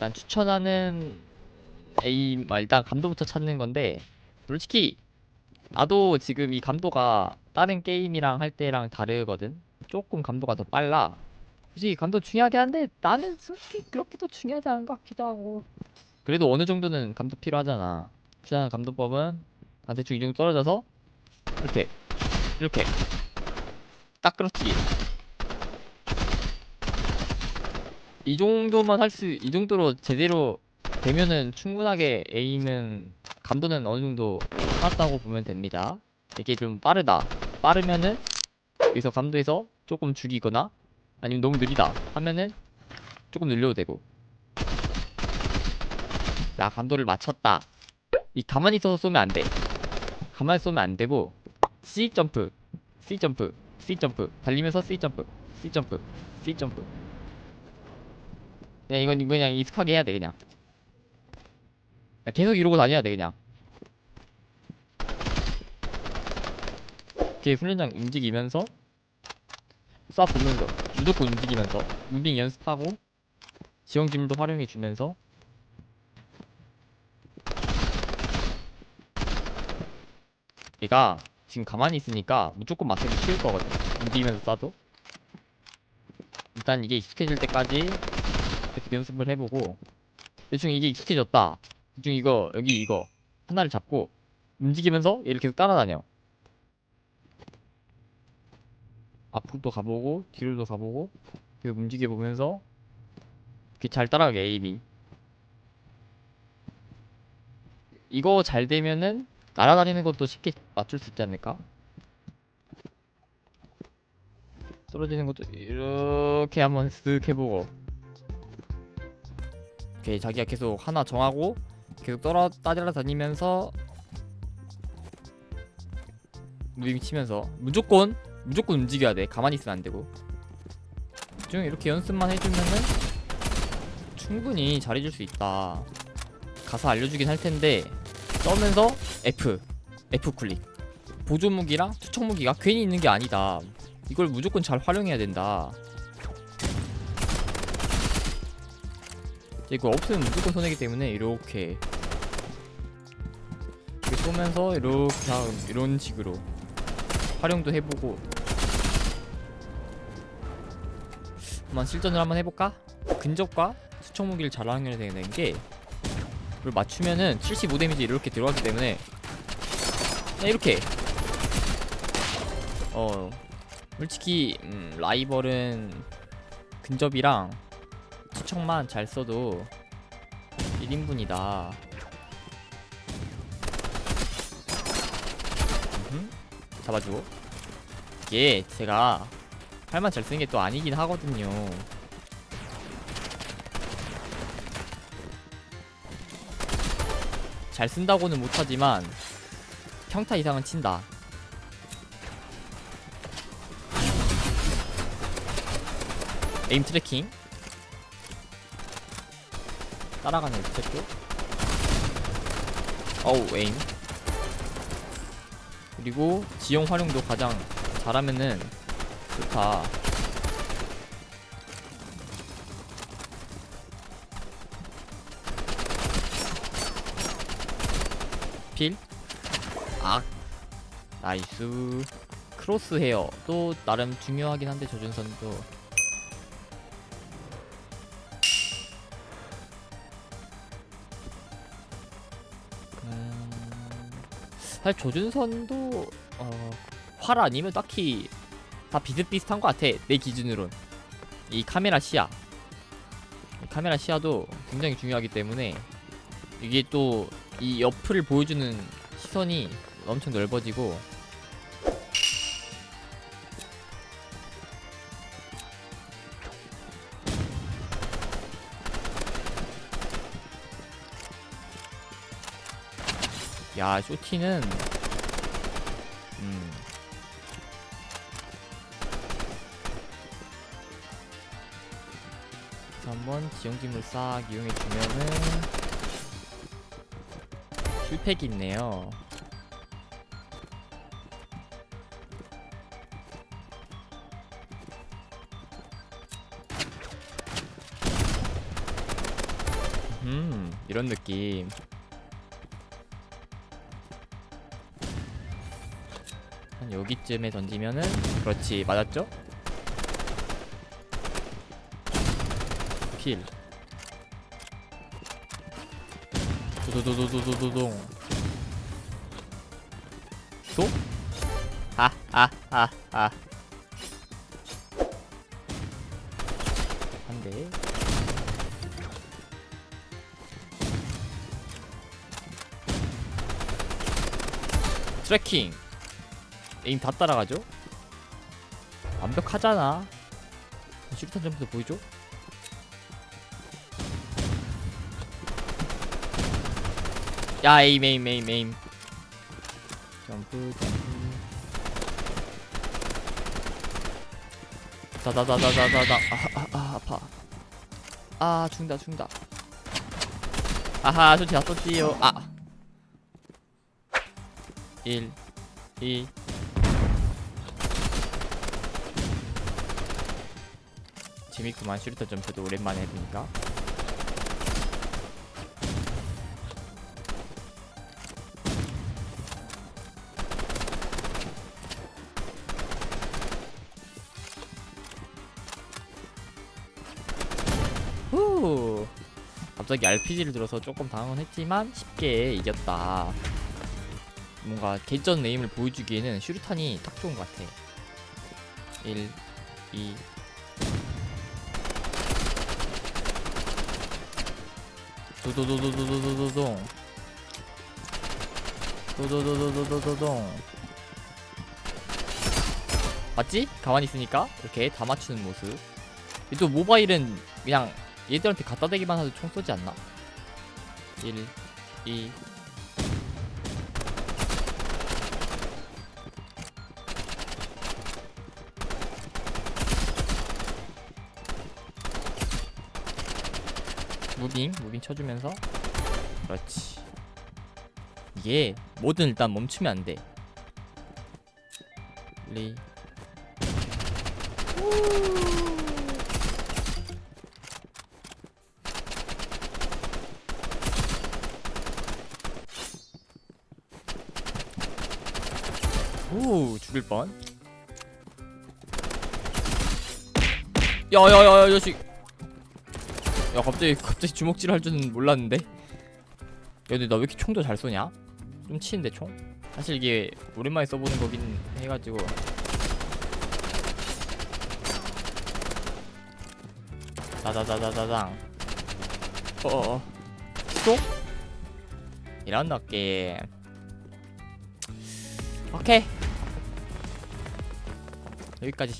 일단 추천하는 에임 아, 일단 감도부터 찾는 건데 솔직히 나도 지금 이 감도가 다른 게임이랑 할 때랑 다르거든. 조금 감도가 더 빨라. 솔직히 감도 중요하긴 한데 나는 솔직히 그렇게도 중요하지 않은 것 같기도 하고. 그래도 어느 정도는 감도 필요하잖아. 추천하는 감도법은 한 대충 이 정도 떨어져서 이렇게 이렇게. 딱 그렇지 이 정도만 할 수, 이 정도로 제대로 되면은 충분하게 에임은 감도는 어느 정도 살았다고 보면 됩니다. 이게 좀 빠르다. 빠르면은 여기서 감도에서 조금 죽이거나 아니면 너무 느리다 하면은 조금 늘려도 되고. 나 감도를 맞췄다. 이 가만히 있어서 쏘면 안 돼. 가만히 쏘면 안 되고 C 점프, C 점프, C 점프 달리면서 C 점프, C 점프, C 점프. 그냥 이건 그냥 익숙하게 해야 돼 그냥. 계속 이러고 다녀야 돼 그냥. 이렇게 훈련장 움직이면서? 쏴 보면서. 무조건 움직이면서? 무빙 연습하고? 지형짐도 활용해 주면서? 얘가 지금 가만히 있으니까 무조건 맞추기 쉬울 거거든. 움직이면서 쏴도? 일단 이게 익숙해질 때까지 계속 연습을 해보고 대충 이게 익숙해졌다. 대충 이거 여기 이거 하나를 잡고 움직이면서 얘를 계속 따라다녀. 앞으로도 가보고 뒤로도 가보고 계속 움직여보면서 이렇게 잘 따라가게 에임이. 이거 잘 되면은 날아다니는 것도 쉽게 맞출 수 있지 않을까? 떨어지는 것도 이렇게 한번 쓱 해보고 오케이 자기가 계속 하나 정하고 계속 떨어 따라다니면서 무빙 치면서 무조건 무조건 움직여야 돼. 가만히 있으면 안 되고. 좀 이렇게 연습만 해주면은 충분히 잘해줄 수 있다. 가서 알려주긴 할 텐데 써면서 F F 클릭. 보조 무기랑 투척 무기가 괜히 있는 게 아니다. 이걸 무조건 잘 활용해야 된다 이거 없으면 무조건 손해기 때문에 이렇게 이렇게 쏘면서 이렇게 다음 이런 식으로 활용도 해보고 한번 실전을 한번 해볼까? 근접과 수척 무기를 잘 활용해야 되는 게 이걸 맞추면은 75 데미지 이렇게 들어가기 때문에 이렇게 어 솔직히 음, 라이벌은 근접이랑 투척만 잘 써도 1인분이다. 잡아주고. 이게 제가 팔만 잘 쓰는 게 또 아니긴 하거든요. 잘 쓴다고는 못하지만 평타 이상은 친다. 에임 트래킹 따라가는 스텝도 어우 에임. 그리고 지형 활용도 가장 잘하면은 좋다. 필? 악 나이스. 크로스 헤어 또 나름 중요하긴 한데 조준선도 사실 조준선도 어, 활 아니면 딱히 다 비슷비슷한 것 같아 내 기준으론. 이 카메라 시야. 이 카메라 시야도 굉장히 중요하기 때문에 이게 또 이 옆을 보여주는 시선이 엄청 넓어지고 야 쇼티는 음. 한번 지형짐을 싹 이용해 주면은 풀팩이 있네요. 음 이런 느낌 한 여기쯤에 던지면은 그렇지 맞았죠? 필. 도도도도도도도동 또? 아아아아. 한대. 트래킹 에임 다 따라가죠? 완벽하잖아. 슈리탄 점프도 보이죠? 야 에임 에임 에임 에임. 점프 점프. 다다다다다다다. 아아 아, 아파. 아 죽는다 죽는다. 아하 솔직히 다 썼지요. 아. 1 2 재밌구만 슈리터 점프도 오랜만에 해보니까. 후! 갑자기 RPG를 들어서 조금 당황은 했지만 쉽게 이겼다. 뭔가 개전 네임을 보여주기에는 슈루탄이 딱 좋은 것 같아. 1 2 도도도도도도도동 도도도도도도동 맞지? 가만히 있으니까 이렇게 다 맞추는 모습 또 모바일은 그냥 얘들한테 갖다 대기만 해도 총 쏘지 않나? 1 2 무빙 무빙 쳐주면서. 그렇지. 이게 뭐든 일단 멈추면 안돼. 리 오 죽일 뻔. 야야야야 이 자식 야 갑자기 갑자기 주먹질 할 줄은 몰랐는데? 야 근데 나 왜 이렇게 총도 잘 쏘냐? 좀 치는데 총? 사실 이게 오랜만에 써보는 거긴 해가지고. 다다다다다당 어어어 또? 이런 느낌 오케이. 여기까지